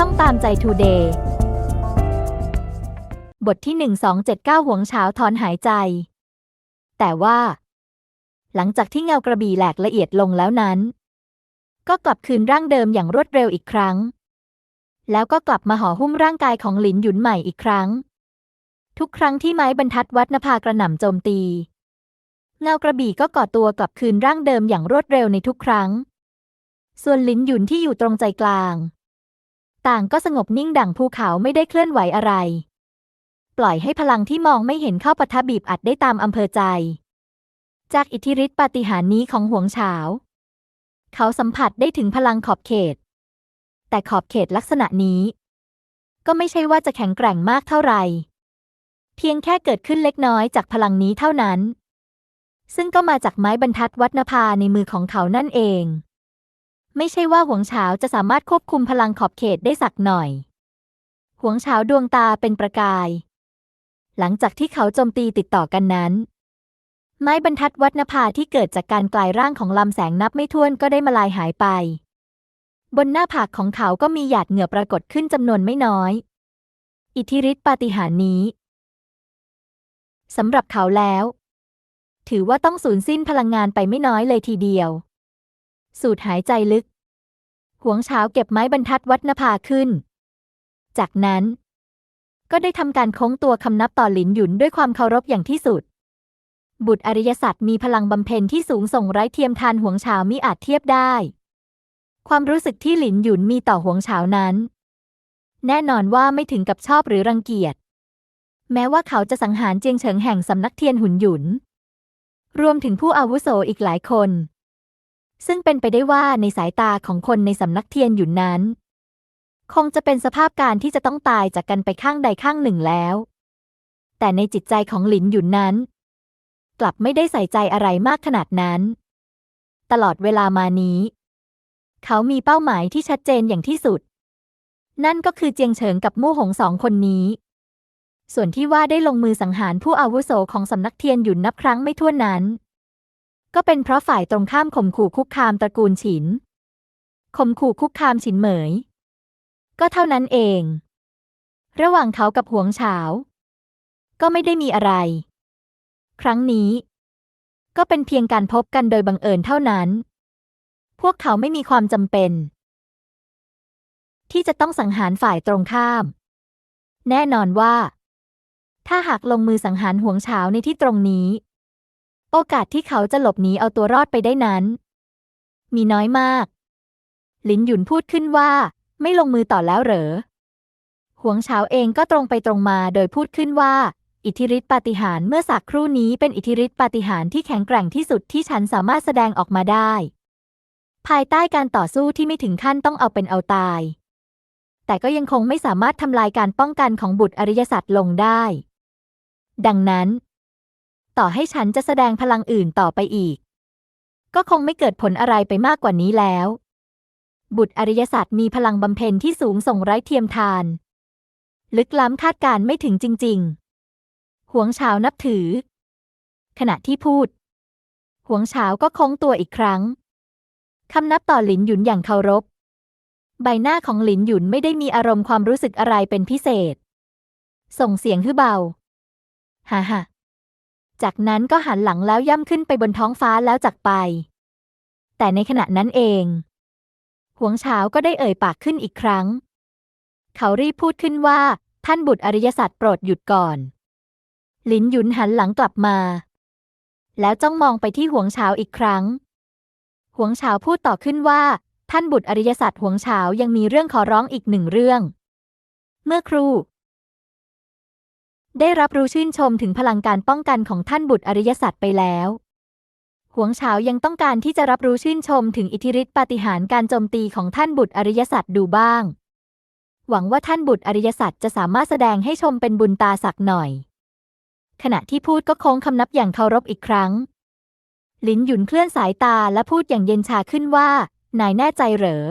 ช่องตามใจทูเดย์บทที่ 1279 หวงเฉาถอนหายใจ แต่ว่า หลังจากที่เงากระบี่แหลกละเอียดลงแล้วนั้น ก็กลับคืนร่างเดิมอย่างรวดเร็วอีกครั้ง แล้วก็กลับมาห่อหุ้มร่างกายของหลินหยุนใหม่อีกครั้ง ทุกครั้งที่ไม้บรรทัดวัดนภากระหน่ำโจมตี เงากระบี่ก็ก่อตัวกลับคืนร่างเดิมอย่างรวดเร็วในทุกครั้ง ส่วนหลินหยุนที่อยู่ตรงใจกลาง ต่างก็สงบนิ่งดั่งภูเขาไม่ได้เคลื่อนไหวอะไร ปล่อยให้พลังที่มองไม่เห็นเข้าปะทะบีบอัดได้ตามอำเภอใจ จากอิทธิฤทธิปาฏิหาริย์นี้ของหวงเฉาเขาสัมผัสได้ถึงพลังขอบเขต แต่ขอบเขตลักษณะนี้ ก็ไม่ใช่ว่าจะแข็งแกร่งมากเท่าไหร่เพียงแค่เกิดขึ้นเล็กน้อยจากพลังนี้เท่านั้น ซึ่งก็มาจากไม้บรรทัดวัดนภาในมือของเขานั่นเอง ไม่ใช่ว่าหวงเฉาจะสามารถควบคุมพลังขอบเขตได้สักหน่อย หวงเฉาดวงตาเป็นประกาย หลังจากที่เขาโจมตีติดต่อกันนั้น ไม้บรรทัดวัดนภาที่เกิดจากการกลายร่างของลำแสงนับไม่ถ้วนก็ได้มาลายหายไป บนหน้าผากของเขาก็มีหยาดเหงื่อปรากฏขึ้นจำนวนไม่น้อย อิทธิฤทธิปาฏิหาริย์นี้สำหรับเขาแล้ว ถือว่าต้องสูญสิ้นพลังงานไปไม่น้อยเลยทีเดียว สูดหายใจลึก หวงเฉาเก็บไม้บรรทัดวัดนภาขึ้น จากนั้น ก็ได้ทำการโค้งตัวคำนับต่อหลินหยุนด้วยความเคารพอย่างที่สุด บุตรอริยสัตว์มีพลังบำเพ็ญที่สูงส่งไร้เทียมทานหวงเฉามิอาจเทียบได้ ความรู้สึกที่หลินหยุนมีต่อหวงเฉานั้น แน่นอนว่าไม่ถึงกับชอบหรือรังเกียจ แม้ว่าเขาจะสังหารเจียงเฉิงแห่งสำนักเทียนหุนหยุน รวมถึงผู้อาวุโสอีกหลายคน ซึ่งเป็นไปได้ว่าในสายตาของคนในสำนักเทียนหยุนนั้น คงจะเป็นสภาพการที่จะต้องตายจากกันไปข้างใดข้างหนึ่งแล้ว แต่ในจิตใจของหลินหยุนนั้น กลับไม่ได้ใส่ใจอะไรมากขนาดนั้น ตลอดเวลามานี้ เขามีเป้าหมายที่ชัดเจนอย่างที่สุด นั่นก็คือเจียงเฉิงกับมู่หงสองคนนี้ ส่วนที่ว่าได้ลงมือสังหารผู้อาวุโสของสำนักเทียนหยุนนับครั้งไม่ถ้วนนั้น ก็เป็นเพราะฝ่ายตรงข้ามข่มขู่คุกคามตระกูลฉินข่มขู่คุกคามฉินเหมย ก็เท่านั้นเอง ระหว่างเขากับหวงเฉาก็ไม่ได้มีอะไร ครั้งนี้ ก็เป็นเพียงการพบกันโดยบังเอิญเท่านั้น พวกเขาไม่มีความจำเป็น ที่จะต้องสังหารฝ่ายตรงข้าม แน่นอนว่า ถ้าหากลงมือสังหารหวงเฉาในที่ตรงนี้ โอกาสที่เขาจะหลบหนีเอาตัวรอดไปได้นั้น มีน้อยมาก ลินหยุนพูดขึ้นว่า ไม่ลงมือต่อแล้วเหรอหวงเฉาเองก็ตรงไปตรงมาโดยพูดขึ้นว่า อิทธิฤทธิปาฏิหาริย์เมื่อสักครู่นี้เป็นอิทธิฤทธิปาฏิหาริย์ที่แข็งแกร่งที่สุดที่ฉันสามารถแสดงออกมาได้ ภายใต้การต่อสู้ที่ไม่ถึงขั้นต้องเอาเป็นเอาตาย แต่ก็ยังคงไม่สามารถทำลายการป้องกันของบุตรอริยสัตว์ลงได้ ดังนั้น ต่อให้ฉันจะแสดงพลังอื่นต่อไปอีก ก็คงไม่เกิดผลอะไรไปมากกว่านี้แล้ว บุตรอริยศาสตว์มีพลังบำเพ็ญที่สูงส่งไร้เทียมทาน ลึกล้ำคาดการไม่ถึงจริง ๆ หวงเฉานับถือ ขณะที่พูด หวงเฉาก็โค้งตัวอีกครั้ง คำนับต่อหลินหยุนอย่างเคารพ ใบหน้าของหลินหยุนไม่ได้มีอารมณ์ความรู้สึกอะไรเป็นพิเศษ ส่งเสียงฮือเบา ฮ่าฮ่า จากนั้นก็หันหลังแล้วย่ำขึ้นไปบนท้องฟ้าแล้วจากไป แต่ในขณะนั้นเอง หวงเฉาก็ได้เอ่ยปากขึ้นอีกครั้ง เขารีบพูดขึ้นว่า ท่านบุตรอริยสัตว์โปรดหยุดก่อน ลินหยุนหันหลังกลับมา แล้วจ้องมองไปที่หวงเฉาอีกครั้ง หวงเฉาพูดต่อขึ้นว่า ท่านบุตรอริยสัตว์หวงเฉายังมีเรื่องขอร้องอีกหนึ่งเรื่อง เมื่อครู ได้รับรู้ชื่นชมถึงพลังการป้องกันของท่านบุตรอริยสัตว์ไปแล้วหวงเฉายังต้องการที่จะรับรู้ชื่นชมถึงอิทธิฤทธิปาฏิหาริย์การโจมตีของท่านบุตรอริยสัตว์ดูบ้าง หวังว่าท่านบุตรอริยสัตว์จะสามารถแสดงให้ชมเป็นบุญตาสักหน่อย ขณะที่พูดก็โค้งคำนับอย่างเคารพอีกครั้ง ลินหยุนเคลื่อนสายตาและพูดอย่างเย็นชาขึ้นว่า นายแน่ใจเหรอ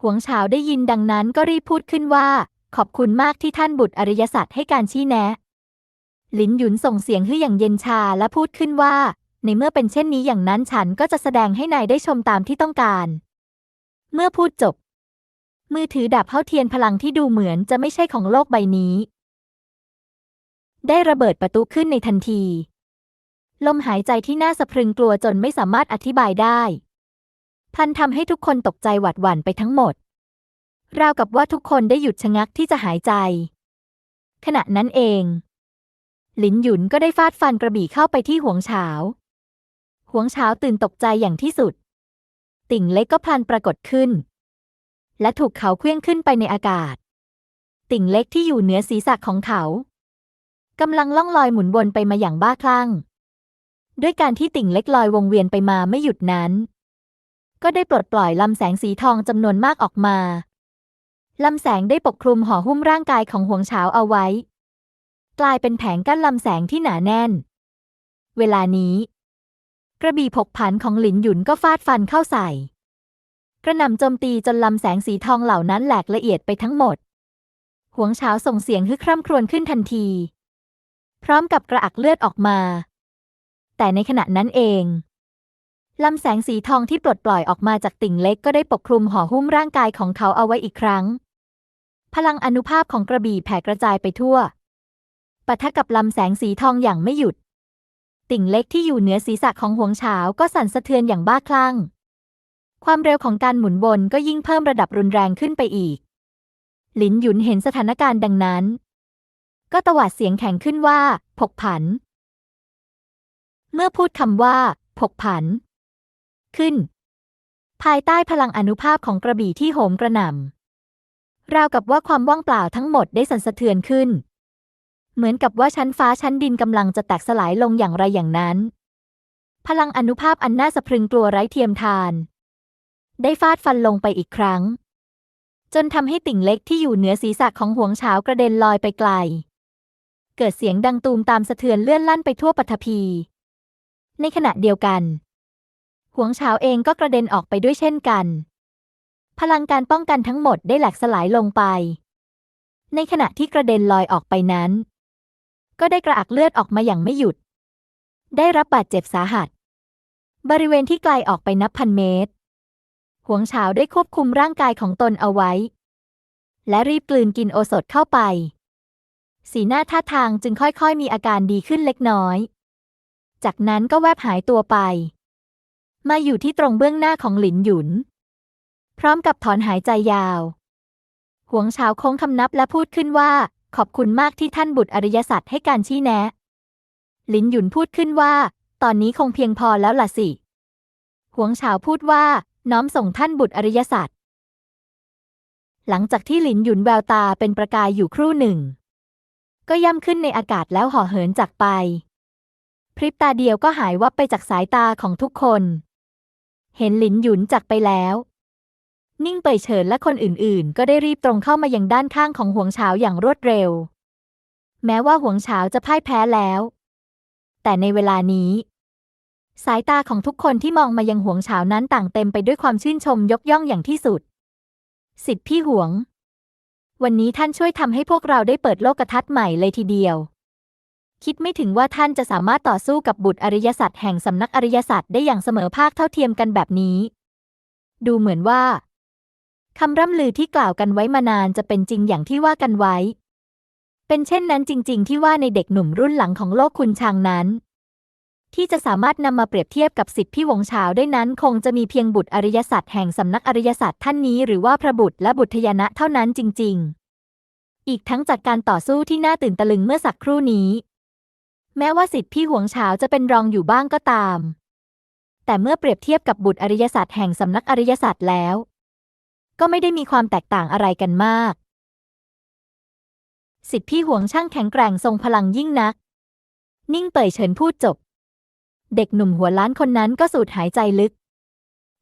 หวงเฉาได้ยินดังนั้นก็รีบพูดขึ้นว่า ขอบคุณมากที่ท่านบุตรอริยสัตว์ให้การชี้แนะลินหยุนส่งเสียงฮืออย่างเย็นชาและพูดขึ้นว่า ในเมื่อเป็นเช่นนี้อย่างนั้นฉันก็จะแสดงให้นายได้ชมตามที่ต้องการ เมื่อพูดจบ มือถือดับเท่าเทียนพลังที่ดูเหมือนจะไม่ใช่ของโลกใบนี้ ได้ระเบิดประตูขึ้นในทันที ลมหายใจที่น่าสะพรึงกลัวจนไม่สามารถอธิบายได้ พันทำให้ทุกคนตกใจหวาดหวั่นไปทั้งหมด ราวกับว่าทุกคนได้หยุดชะงักที่จะหายใจ ขณะนั้นเอง หลินหยุนก็ได้ฟาดฟันกระบี่เข้าไปที่หวงเฉาหวงเฉาตื่นตกใจอย่างที่สุด ติ่งเล็กก็พลันปรากฏขึ้น และถูกเขาเคลื่องขึ้นไปในอากาศ ติ่งเล็กที่อยู่เหนือศีรษะของเขากำลังล่องลอยหมุนวนไปมาอย่างบ้าคลั่ง ด้วยการที่ติ่งเล็กลอยวงเวียนไปมาไม่หยุดนั้น ก็ได้ปลดปล่อยลำแสงสีทองจำนวนมากออกมา ลำแสงได้ปกคลุมห่อหุ้มร่างกายของหวงเฉาเอาไว้ กลายเป็นแผงกั้นลำแสงที่หนาแน่น เวลานี้ กระบี่ผกผันของหลินหยุนก็ฟาดฟันเข้าใส่ กระหน่ำโจมตีจนลำแสงสีทองเหล่านั้นแหลกละเอียดไปทั้งหมด หวงเฉาส่งเสียงฮึกคร่ำครวญขึ้นทันที พร้อมกับกระอักเลือดออกมา แต่ในขณะนั้นเองลำแสงสีทองที่ปลดปล่อยออกมาจากติ่งเล็กก็ได้ปกคลุมห่อหุ้มร่างกายของเขาเอาไว้อีกครั้ง พลังอนุภาพของกระบี่แผ่กระจายไปทั่วปะทะกับลำแสงสีทองอย่างไม่หยุด ติ่งเล็กที่อยู่เหนือศีรษะของหวงเฉาก็สั่นสะเทือนอย่างบ้าคลั่ง ความเร็วของการหมุนวนก็ยิ่งเพิ่มระดับรุนแรงขึ้นไปอีก หลินหยุนเห็นสถานการณ์ดังนั้น ก็ตวาดเสียงแข็งขึ้นว่า ผกผัน เมื่อพูดคำว่า ผกผัน ขึ้น ภายใต้พลังอนุภาพของกระบี่ที่โหมกระหน่ำ ราวกับว่าความว่างเปล่าทั้งหมดได้สั่นสะเทือนขึ้น เหมือนกับว่าชั้นฟ้าชั้นดินกำลังจะแตกสลายลงอย่างไรอย่างนั้น พลังอนุภาพอันน่าสะพรึงกลัวไร้เทียมทาน ได้ฟาดฟันลงไปอีกครั้ง จนทำให้ติ่งเล็กที่อยู่เหนือศีรษะของห่วงเฉากระเด็นลอยไปไกล เกิดเสียงดังตูมตามสะเทือนเลื่อนลั่นไปทั่วปฐพี ในขณะเดียวกันห่วงเฉาเองก็กระเด็นออกไปด้วยเช่นกัน พลังการป้องกันทั้งหมดได้แหลกสลายลงไป ในขณะที่กระเด็นลอยออกไปนั้น ก็ได้กระอักเลือดออกมาอย่างไม่หยุด ได้รับบาดเจ็บสาหัส บริเวณที่ไกลออกไปนับพันเมตรหวงเฉาได้ควบคุมร่างกายของตนเอาไว้ และรีบกลืนกินโอสถเข้าไป สีหน้าท่าทางจึงค่อยๆ มีอาการดีขึ้นเล็กน้อย จากนั้นก็แวบหายตัวไป มาอยู่ที่ตรงเบื้องหน้าของหลินหยุน พร้อมกับถอนหายใจยาวหวงเฉาโค้งคำนับและพูดขึ้นว่า ขอบคุณมากที่ท่านบุตรอริยสัจให้การชี้แนะหลินหยุนพูดขึ้นว่า ตอนนี้คงเพียงพอแล้วล่ะสิหวงเฉาพูดว่า น้อมส่งท่านบุตรอริยสัจหลังจากที่หลินหยุนแววตาเป็นประกายอยู่ครู่หนึ่ง ก็ย่ำขึ้นในอากาศแล้วห่อเหินจากไป พริบตาเดียวก็หายวับไปจากสายตาของทุกคน เห็นหลินหยุนจากไปแล้ว นิ่งเปยเฉินและคนอื่นๆ ก็ได้รีบตรงเข้ามายังด้านข้างของหวงเฉาอย่างรวดเร็ว แม้ว่าหวงเฉาจะพ่ายแพ้แล้ว แต่ในเวลานี้ สายตาของทุกคนที่มองมายังหวงเฉานั้นต่างเต็มไปด้วยความชื่นชมยกย่องอย่างที่สุด สิทธิพี่หวง วันนี้ท่านช่วยทำให้พวกเราได้เปิดโลกทัศน์ใหม่เลยทีเดียว คิดไม่ถึงว่าท่านจะสามารถต่อสู้กับบุตรอริยสัจแห่งสำนักอริยสัจได้อย่างเสมอภาคเท่าเทียมกันแบบนี้ ดูเหมือนว่า คำร่ำลือที่กล่าวกันไว้มานานจะเป็นจริงอย่างที่ว่ากันไว้ เป็นเช่นนั้นจริง ๆ ที่ว่าในเด็กหนุ่มรุ่นหลังของโลกคุณชางนั้น ที่จะสามารถนำมาเปรียบเทียบกับสิทธิพี่วงเฉาได้นั้น คงจะมีเพียงบุตรอริยสัจแห่งสำนักอริยสัจท่านนี้หรือว่าพระบุตรและบุตรยนะเท่านั้นจริง ๆ อีกทั้งจากการต่อสู้ที่น่าตื่นตะลึงเมื่อสักครู่นี้ แม้ว่าสิทธิพี่หวงเฉาจะเป็นรองอยู่บ้างก็ตาม แต่เมื่อเปรียบเทียบกับบุตรอริยสัจแห่งสำนักอริยสัจแล้ว ก็ไม่ได้มีความแตกต่างอะไรกันมาก สิทธิพี่หวงช่างแข็งแกร่งทรงพลังยิ่งนัก นิ่งเป่ยเฉินพูดจบ เด็กหนุ่มหัวล้านคนนั้นก็สูดหายใจลึก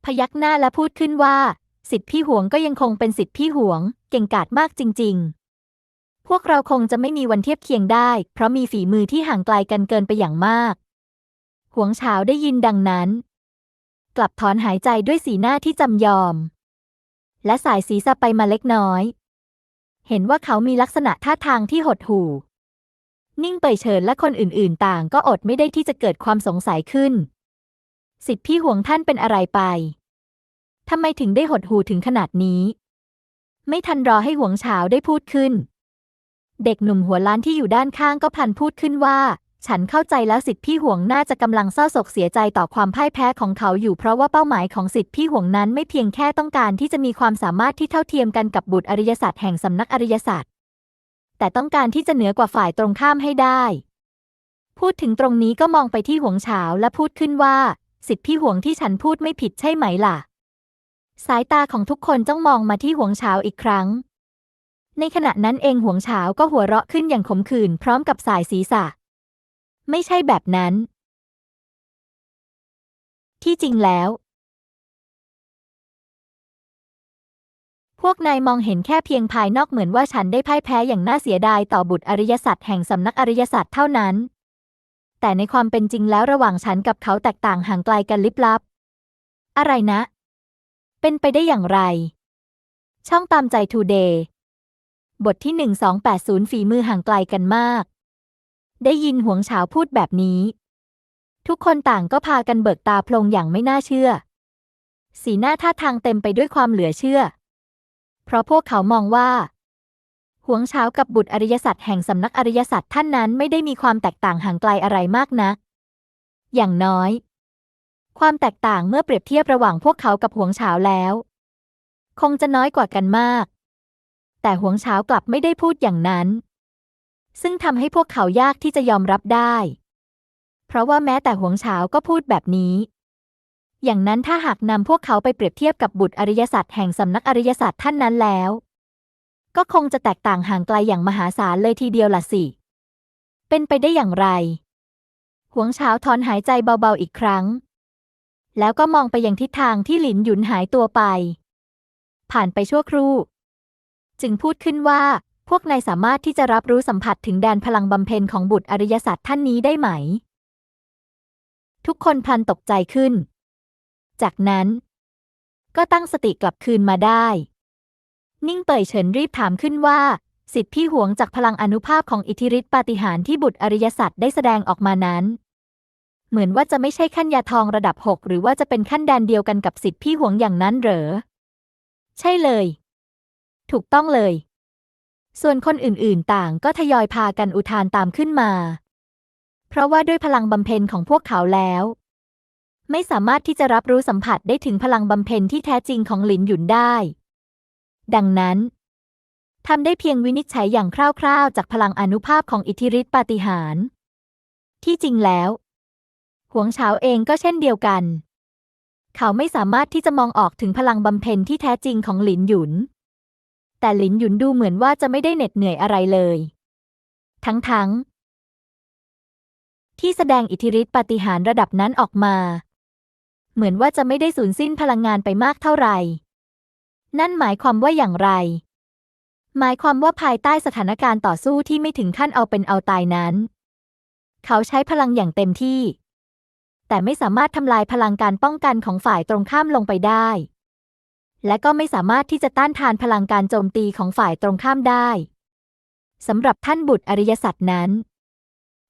พยักหน้าและพูดขึ้นว่า สิทธิพี่หวงก็ยังคงเป็นสิทธิพี่หวง เก่งกาจมากจริง ๆ พวกเราคงจะไม่มีวันเทียบเคียงได้ เพราะมีฝีมือที่ห่างไกลกันเกินไปอย่างมากหวงเฉาได้ยินดังนั้น กลับถอนหายใจด้วยสีหน้าที่จำยอม และสายศีรษะไปมาเล็กน้อย เห็นว่าเขามีลักษณะท่าทางที่หดหู่ นิ่งเปยเฉินและคนอื่นๆ ต่างก็อดไม่ได้ที่จะเกิดความสงสัยขึ้น สิทธิพี่ห่วงท่านเป็นอะไรไปทำไมถึงได้หดหู่ถึงขนาดนี้ ไม่ทันรอให้หวงเฉาได้พูดขึ้น เด็กหนุ่มหัวล้านที่อยู่ด้านข้างก็พลันพูดขึ้นว่า ฉันเข้าใจแล้วสิทธิพี่ห่วงน่าจะกำลังเศร้าโศกเสียใจต่อความพ่ายแพ้ของเขาอยู่เพราะว่าเป้าหมายของสิทธิพี่ห่วงนั้นไม่เพียงแค่ต้องการที่จะมีความสามารถที่เท่าเทียมกันกับบุตรอริยศาสตร์แห่งสำนักอริยศาสตร์ แต่ต้องการที่จะเหนือกว่าฝ่ายตรงข้ามให้ได้ พูดถึงตรงนี้ก็มองไปที่ห่วงเฉาและพูดขึ้นว่า สิทธิพี่ห่วงที่ฉันพูดไม่ผิดใช่ไหมล่ะ สายตาของทุกคนจ้องมองมาที่ห่วงเฉาอีกครั้ง ในขณะนั้นเองห่วงเฉาก็หัวเราะขึ้นอย่างขมขื่นพร้อมกับสายศีรษะ ไม่ใช่แบบนั้น ที่จริงแล้ว พวกนายมองเห็นแค่เพียงภายนอกเหมือนว่าฉันได้พ่ายแพ้อย่างน่าเสียดายต่อบุตรอริยสัจแห่งสำนักอริยสัจเท่านั้น แต่ในความเป็นจริงแล้วระหว่างฉันกับเขาแตกต่างห่างไกลกันลิบลับ อะไรนะ เป็นไปได้อย่างไร ช่องตามใจทูเดย์บทที่ 1280 ฝีมือห่างไกลกันมาก ได้ยินหวงเฉาพูดแบบนี้ ทุกคนต่างก็พากันเบิกตาพลงอย่างไม่น่าเชื่อ สีหน้าท่าทางเต็มไปด้วยความเหลือเชื่อ เพราะพวกเขามองว่าหวงเฉากับบุตรอริยสัจแห่งสำนักอริยสัจท่านนั้นไม่ได้มีความแตกต่างห่างไกลอะไรมากนัก อย่างน้อย ความแตกต่างเมื่อเปรียบเทียบระหว่างพวกเขากับหวงเฉาแล้ว คงจะน้อยกว่ากันมาก แต่หวงเฉากลับไม่ได้พูดอย่างนั้น ซึ่งทำให้พวกเขายากที่จะยอมรับได้ เพราะว่าแม้แต่หวงเฉาก็พูดแบบนี้ อย่างนั้นถ้าหากนำพวกเขาไปเปรียบเทียบกับบุตรอริยสัจแห่งสำนักอริยสัจท่านนั้นแล้ว ก็คงจะแตกต่างห่างไกลอย่างมหาศาลเลยทีเดียวล่ะสิ เป็นไปได้อย่างไร หวงเฉาถอนหายใจเบาๆอีกครั้ง แล้วก็มองไปยังทิศทางที่หลินหยุนหายตัวไป ผ่านไปชั่วครู่ จึงพูดขึ้นว่า พวกนายสามารถที่จะรับรู้สัมผัสถึงแดนพลังบำเพ็ญของบุตรอริยสัจท่านนี้ได้ไหม ทุกคนพลันตกใจขึ้น จากนั้น ก็ตั้งสติกลับคืนมาได้ นิ่งเป่ยเฉินรีบถามขึ้นว่า สิทธิพี่หวงจากพลังอนุภาพของอิทธิฤทธิปาฏิหาริย์ที่บุตรอริยสัจได้แสดงออกมานั้น เหมือนว่าจะไม่ใช่ขั้นยาทองระดับหกหรือว่าจะเป็นขั้นแดนเดียวกันกับสิทธิพี่หวงอย่างนั้นเหรอ ใช่เลย ถูกต้องเลย ส่วนคนอื่นๆ ต่างก็ทยอยพากันอุทานตามขึ้นมา เพราะว่าด้วยพลังบำเพ็ญของพวกเขาแล้ว ไม่สามารถที่จะรับรู้สัมผัสได้ถึงพลังบำเพ็ญที่แท้จริงของหลินหยุนได้ ดังนั้นทำได้เพียงวินิจฉัยอย่างคร่าวๆ จากพลังอนุภาพของอิทธิฤทธิปาฏิหาริย์ที่จริงแล้วหวงเฉาเองก็เช่นเดียวกัน เขาไม่สามารถที่จะมองออกถึงพลังบำเพ็ญที่แท้จริงของหลินหยุน แต่หลินหยุนดูเหมือนว่าจะไม่ได้เหน็ดเหนื่อยอะไรเลย ทั้งๆที่แสดงอิทธิฤทธิปาฏิหาริย์ระดับนั้นออกมา เหมือนว่าจะไม่ได้สูญสิ้นพลังงานไปมากเท่าไหร่ นั่นหมายความว่าอย่างไร หมายความว่าภายใต้สถานการณ์ต่อสู้ที่ไม่ถึงขั้นเอาเป็นเอาตายนั้น เขาใช้พลังอย่างเต็มที่ แต่ไม่สามารถทำลายพลังการป้องกันของฝ่ายตรงข้ามลงไปได้ และก็ไม่สามารถที่จะต้านทานพลังการโจมตีของฝ่ายตรงข้ามได้สำหรับท่านบุตรอริยสัจนั้น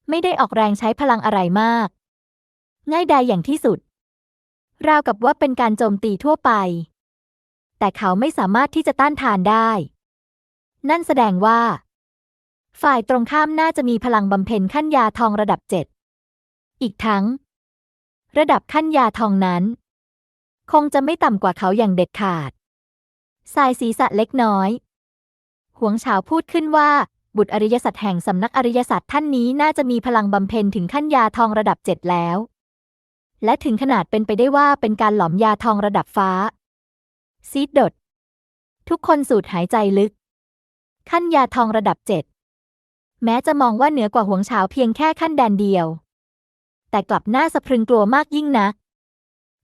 ไม่ได้ออกแรงใช้พลังอะไรมาก ง่ายดายอย่างที่สุด ราวกับว่าเป็นการโจมตีทั่วไป แต่เขาไม่สามารถที่จะต้านทานได้ นั่นแสดงว่า ฝ่ายตรงข้ามน่าจะมีพลังบำเพ็ญขั้นยาทองระดับเจ็ดอีกทั้ง ระดับขั้นยาทองนั้น คงจะไม่ต่ำกว่าเขาอย่างเด็ดขาด สายศีรษะเล็กน้อย หวงเฉาพูดขึ้นว่า บุตรอริยสัจแห่งสำนักอริยสัจท่านนี้น่าจะมีพลังบำเพ็ญถึงขั้นยาทองระดับเจ็ดแล้ว และถึงขนาดเป็นไปได้ว่าเป็นการหลอมยาทองระดับฟ้า ซีดดด ทุกคนสูดหายใจลึก ขั้นยาทองระดับเจ็ดแม้จะมองว่าเหนือกว่าหวงเฉาเพียงแค่ขั้นแดนเดียว แต่กลับน่าสะพรึงกลัวมากยิ่งนัก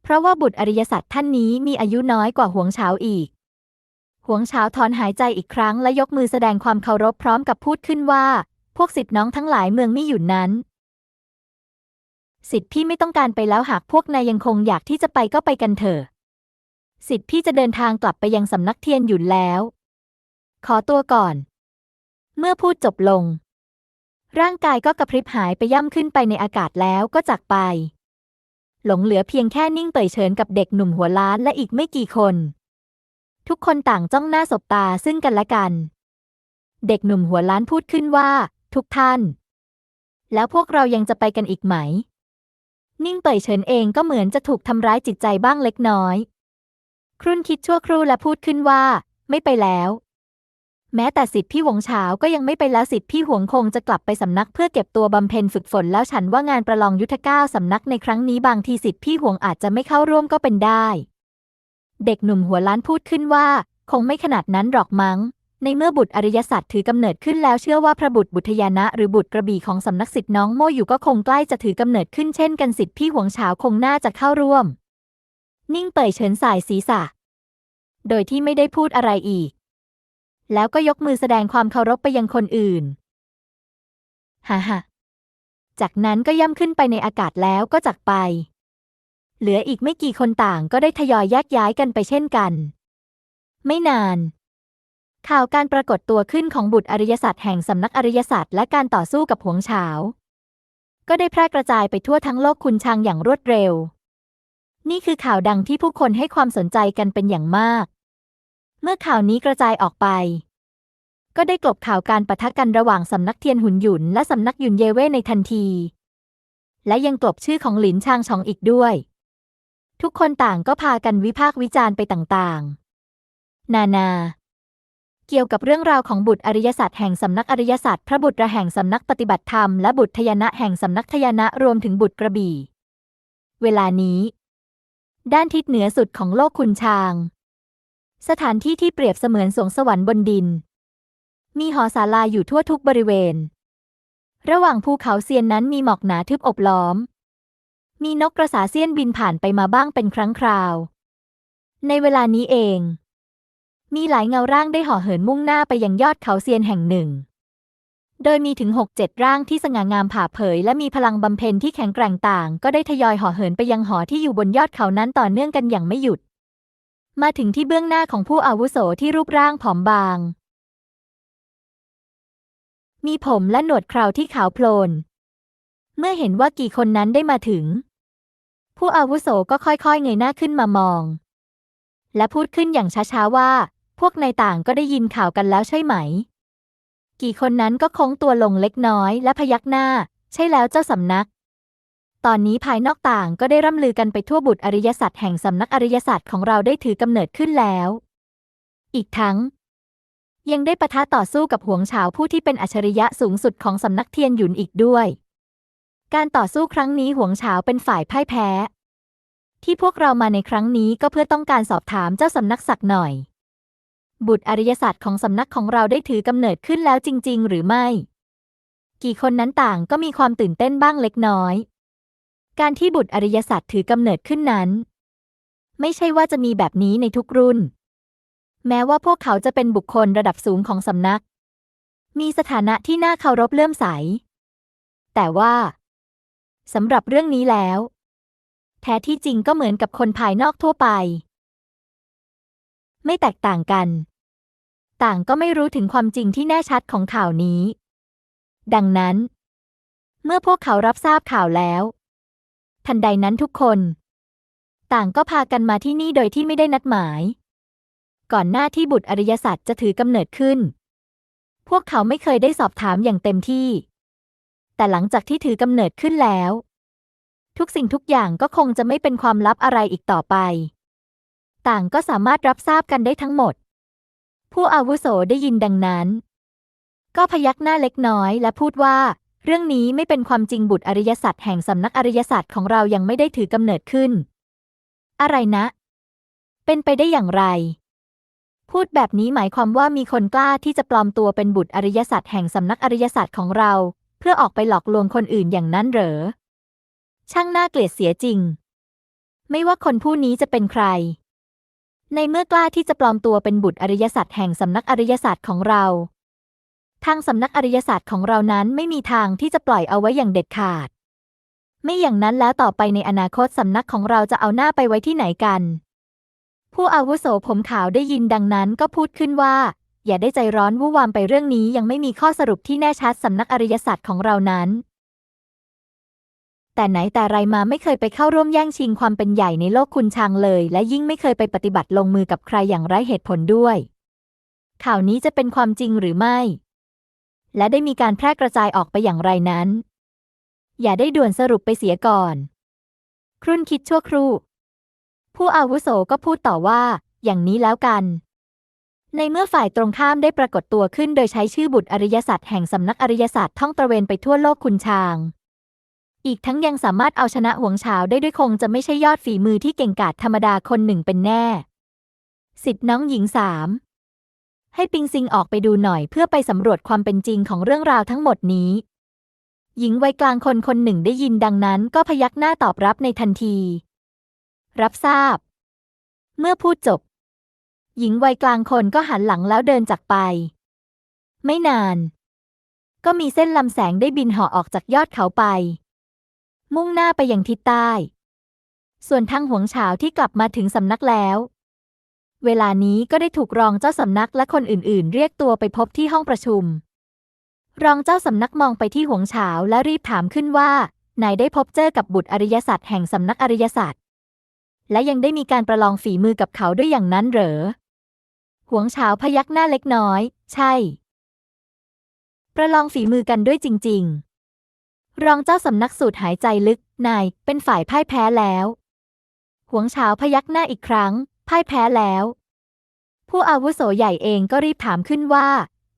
เพราะว่าบุตรอริยสัจท่านนี้มีอายุน้อยกว่าหวงเฉาอีก หวงเฉาถอนหายใจอีกครั้งและยกมือแสดงความเคารพพร้อมกับพูดขึ้นว่า พวกสิทธิ์น้องทั้งหลายเมืองไม่หยุดนั้น สิทธิ์พี่ไม่ต้องการไปแล้วหากพวกนายยังคงอยากที่จะไปก็ไปกันเถอะ สิทธิ์พี่จะเดินทางกลับไปยังสำนักเทียนหยุนแล้ว ขอตัวก่อน เมื่อพูดจบลง ร่างกายก็กระพริบหายไปย่ำขึ้นไปในอากาศแล้วก็จากไป หลงเหลือเพียงแค่นิ่งเปยเฉินกับเด็กหนุ่มหัวล้านและอีกไม่กี่คน ทุกคนต่างจ้องหน้าสบตาซึ่งกันและกัน เด็กหนุ่มหัวล้านพูดขึ้นว่า ทุกท่าน แล้วพวกเรายังจะไปกันอีกไหม นิ่งเปยเฉินเองก็เหมือนจะถูกทำร้ายจิตใจบ้างเล็กน้อย ครุ่นคิดชั่วครู่และพูดขึ้นว่า ไม่ไปแล้ว แม้แต่สิทธิพี่หวงเฉาก็ยังไม่ไปแล้วสิทธิพี่หวงคงจะกลับไปสำนักเพื่อเก็บตัวบำเพ็ญฝึกฝนแล้วฉันว่างานประลองยุทธก้าวสำนักในครั้งนี้บางทีสิทธิพี่หวงอาจจะไม่เข้าร่วมก็เป็นได้ เด็กหนุ่มหัวล้านพูดขึ้นว่า คงไม่ขนาดนั้นหรอกมั้ง ในเมื่อบุตรอริยสัตว์ถือกำเนิดขึ้นแล้วเชื่อว่าพระบุตรบุตรยานะ หรือบุตรกระบี่ของสำนักสิทธิน้องโมอยู่ก็คงใกล้จะถือกำเนิดขึ้นเช่นกันสิทธิพี่หวงเฉาคงน่าจะเข้าร่วม นิ่งเป่ยเฉินสายศีรษะ โดยที่ไม่ได้พูดอะไรอีก แล้วก็ยกมือแสดงความเคารพไปยังคนอื่น ฮ่าฮ่าจากนั้นก็ย่ำขึ้นไปในอากาศแล้วก็จากไป เหลืออีกไม่กี่คนต่างก็ได้ทยอยแยกย้ายกันไปเช่นกัน ไม่นาน ข่าวการปรากฏตัวขึ้นของบุตรอริยศาสตร์แห่งสำนักอริยศาสตร์และการต่อสู้กับหวงเฉา ก็ได้แพร่กระจายไปทั่วทั้งโลกคุณชางอย่างรวดเร็ว นี่คือข่าวดังที่ผู้คนให้ความสนใจกันเป็นอย่างมาก เมื่อข่าวนี้กระจายออกไป ก็ได้กลบข่าวการปะทะกันระหว่างสำนักเทียนหุนหยุนและสำนักหยุนเยเว่ในทันที และยังกลบชื่อของหลินชางชองอีกด้วย ทุกคนต่างก็พากันวิพากษ์วิจารณ์ไปต่างๆ นานา เกี่ยวกับเรื่องราวของบุตรอริยศาสตร์แห่งสำนักอริยศาสตร์พระบุตรแห่งสำนักปฏิบัติธรรมและบุตรทยนะแห่งสำนักทยนะรวมถึงบุตรกระบี่ เวลานี้ ด้านทิศเหนือสุดของโลกคุณชาง สถานที่ที่เปรียบเสมือนสวงสวรรค์บนดิน มีหอศาลาอยู่ทั่วทุกบริเวณ ระหว่างภูเขาเซียนนั้นมีหมอกหนาทึบอบล้อม มีนกกระสาเซียนบินผ่านไปมาบ้างเป็นครั้งคราว ในเวลานี้เอง มีหลายเงาร่างได้ห่อเหินมุ่งหน้าไปยังยอดเขาเซียนแห่งหนึ่ง โดยมีถึงหกเจ็ดร่างที่สง่างามผ่าเผย และมีพลังบำเพ็ญที่แข็งแกร่งต่าง ก็ได้ทยอยห่อเหินไปยังหอที่อยู่บนยอดเขานั้นต่อเนื่องกันอย่างไม่หยุด มาถึงที่เบื้องหน้าของผู้อาวุโสที่รูปร่างผอมบาง มีผมและหนวดเคราที่ขาวโพลน เมื่อเห็นว่ากี่คนนั้นได้มาถึง ผู้อาวุโสก็ค่อยๆเงยหน้าขึ้นมามอง และพูดขึ้นอย่างช้าๆว่า พวกนายต่างก็ได้ยินข่าวกันแล้วใช่ไหม กี่คนนั้นก็โค้งตัวลงเล็กน้อยและพยักหน้า ใช่แล้วเจ้าสำนัก ตอนนี้ภายนอกต่างก็ได้ร่ำลือกันไปทั่วบุตรอริยสัจแห่งสำนักอริยสัจของเราได้ถือกำเนิดขึ้นแล้ว อีกทั้ง ยังได้ปะทะต่อสู้กับหวงเฉาผู้ที่เป็นอัจฉริยะสูงสุดของสำนักเทียนหยุนอีกด้วย การต่อสู้ครั้งนี้หวงเฉาเป็นฝ่ายพ่ายแพ้ ที่พวกเรามาในครั้งนี้ก็เพื่อต้องการสอบถามเจ้าสำนักสักหน่อย บุตรอริยศาสตร์ของสำนักของเราได้ถือกำเนิดขึ้นแล้วจริง ๆ หรือไม่ กี่คนนั้นต่างก็มีความตื่นเต้นบ้างเล็กน้อย การที่บุตรอริยศาสตร์ถือกำเนิดขึ้นนั้น ไม่ใช่ว่าจะมีแบบนี้ในทุกรุ่น แม้ว่าพวกเขาจะเป็นบุคคลระดับสูงของสำนัก มีสถานะที่น่าเคารพเลื่อมใส แต่ว่าสำหรับเรื่องนี้แล้ว แท้ที่จริงก็เหมือนกับคนภายนอกทั่วไป ไม่แตกต่างกัน ต่างก็ไม่รู้ถึงความจริงที่แน่ชัดของข่าวนี้ ดังนั้น เมื่อพวกเขารับทราบข่าวแล้ว ทันใดนั้นทุกคน ต่างก็พากันมาที่นี่โดยที่ไม่ได้นัดหมาย ก่อนหน้าที่บุตรอริยสัจจะถือกำเนิดขึ้น พวกเขาไม่เคยได้สอบถามอย่างเต็มที่ แต่หลังจากที่ถือกำเนิดขึ้นแล้ว ทุกสิ่งทุกอย่างก็คงจะไม่เป็นความลับอะไรอีกต่อไป ต่างก็สามารถรับทราบกันได้ทั้งหมด ผู้อาวุโสได้ยินดังนั้น ก็พยักหน้าเล็กน้อยและพูดว่า เรื่องนี้ไม่เป็นความจริงบุตรอริยสัจแห่งสำนักอริยสัจของเรายังไม่ได้ถือกำเนิดขึ้น อะไรนะ เป็นไปได้อย่างไร พูดแบบนี้หมายความว่ามีคนกล้าที่จะปลอมตัวเป็นบุตรอริยสัจแห่งสำนักอริยสัจของเรา เพื่อออกไปหลอกลวงคนอื่นอย่างนั้นเหรอ ช่างน่าเกลียดเสียจริง ไม่ว่าคนผู้นี้จะเป็นใคร ในเมื่อกล้าที่จะปลอมตัวเป็นบุตรอริยสัจแห่งสำนักอริยสัจของเรา ทางสำนักอริยสัจของเรานั้นไม่มีทางที่จะปล่อยเอาไว้อย่างเด็ดขาด ไม่อย่างนั้นแล้วต่อไปในอนาคตสำนักของเราจะเอาหน้าไปไว้ที่ไหนกัน ผู้อาวุโสผมขาวได้ยินดังนั้นก็พูดขึ้นว่า อย่าได้ใจร้อนวู่นวามไปเรื่องนี้ยังไม่มีข้อสรุปที่แน่ชัดสำนักอริยสัจของเรานั้น แต่ไหนแต่ไรมาไม่เคยไปเข้าร่วมแย่งชิงความเป็นใหญ่ในโลกคุณชางเลย และยิ่งไม่เคยไปปฏิบัติลงมือกับใครอย่างไร้เหตุผลด้วย ข่าวนี้จะเป็นความจริงหรือไม่ และได้มีการแพร่กระจายออกไปอย่างไรนั้น อย่าได้ด่วนสรุปไปเสียก่อน ครุ่นคิดชั่วครู่ ผู้อาวุโสก็พูดต่อว่า อย่างนี้แล้วกัน ในเมื่อฝ่ายตรงข้ามได้ปรากฏตัวขึ้นโดยใช้ชื่อบุตรอริยสัตว์แห่งสำนักอริยสัตว์ท่องตระเวนไปทั่วโลกคุณชาง อีกทั้งยังสามารถเอาชนะหวงเฉาได้ด้วยคงจะไม่ใช่ยอดฝีมือที่เก่งกาจธรรมดาคนหนึ่งเป็นแน่ สิทธิ์น้องหญิงสาม ให้ปิงซิงออกไปดูหน่อยเพื่อไปสำรวจความเป็นจริงของเรื่องราวทั้งหมดนี้ หญิงวัยกลางคนคนหนึ่งได้ยินดังนั้นก็พยักหน้าตอบรับในทันที รับทราบ เมื่อพูดจบ หญิงวัยกลางคนก็หันหลังแล้วเดินจากไป ไม่นาน ก็มีเส้นลำแสงได้บินห่อออกจากยอดเขาไป มุ่งหน้าไปยังทิศใต้ ส่วนทางหวงเฉาที่กลับมาถึงสำนักแล้ว เวลานี้ก็ได้ถูกรองเจ้าสำนักและคนอื่นๆ เรียกตัวไปพบที่ห้องประชุม รองเจ้าสำนักมองไปที่หวงเฉาและรีบถามขึ้นว่านายได้พบเจอกับบุตรอริยสัตว์แห่งสำนักอริยสัตว์และยังได้มีการประลองฝีมือกับเขาด้วยอย่างนั้นเหรอ หวงเฉาพยักหน้าเล็กน้อย ใช่ ประลองฝีมือกันด้วยจริง ๆ รองเจ้าสำนักสูดหายใจลึก นายเป็นฝ่ายพ่ายแพ้แล้ว หวงเฉาพยักหน้าอีกครั้ง พ่ายแพ้แล้ว ผู้อาวุโสใหญ่เองก็รีบถามขึ้นว่า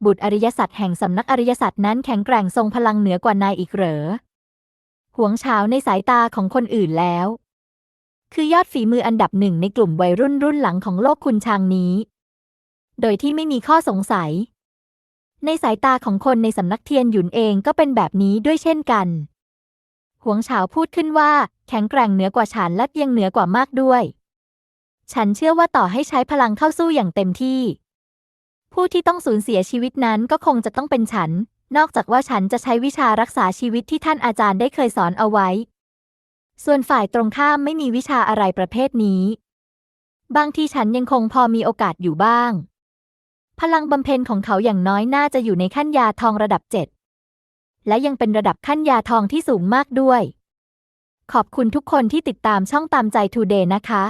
บุตรอริยสัตว์แห่งสำนักอริยสัตว์นั้นแข็งแกร่งทรงพลังเหนือกว่านายอีกเหรอหวงเฉาในสายตาของคนอื่นแล้ว คือยอดฝีมืออันดับหนึ่งในกลุ่มวัยรุ่นรุ่นหลังของโลกคุณชางนี้ โดยที่ไม่มีข้อสงสัย ในสายตาของคนในสำนักเทียนหยุนเองก็เป็นแบบนี้ด้วยเช่นกันหวงเฉาพูดขึ้นว่า แข็งแกร่งเหนือกว่าฉันและยังเหนือกว่ามากด้วย ฉันเชื่อว่าต่อให้ใช้พลังเข้าสู้อย่างเต็มที่ ผู้ที่ต้องสูญเสียชีวิตนั้นก็คงจะต้องเป็นฉัน นอกจากว่าฉันจะใช้วิชารักษาชีวิตที่ท่านอาจารย์ได้เคยสอนเอาไว้ ส่วนฝ่ายตรงข้ามไม่มีวิชาอะไรประเภทนี้ บางที่ฉันยังคงพอมีโอกาสอยู่บ้าง พลังบำเพ็ญของเขาอย่างน้อยน่าจะอยู่ในขั้นยาทองระดับเจ็ดและยังเป็นระดับขั้นยาทองที่สูงมากด้วย ขอบคุณทุกคนที่ติดตามช่องตามใจทูเดย์นะคะ